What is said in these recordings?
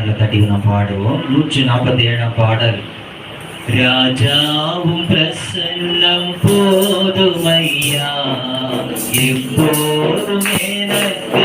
கரங்களை தட்டி நாம் பாடுவோம். நூற்றி நாற்பத்தி ஏழாம் பாடல். ராஜாவும் பிரசன்னம் போதுமையா? எப்போதும் எனக்கு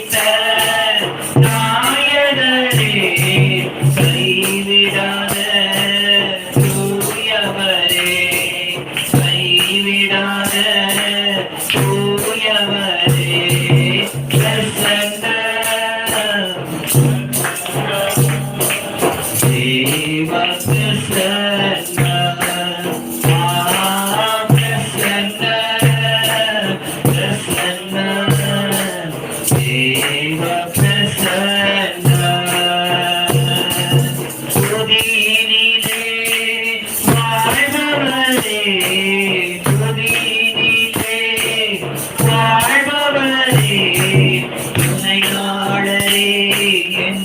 Take that. வாழ்பவரே என்னை நாளரே என்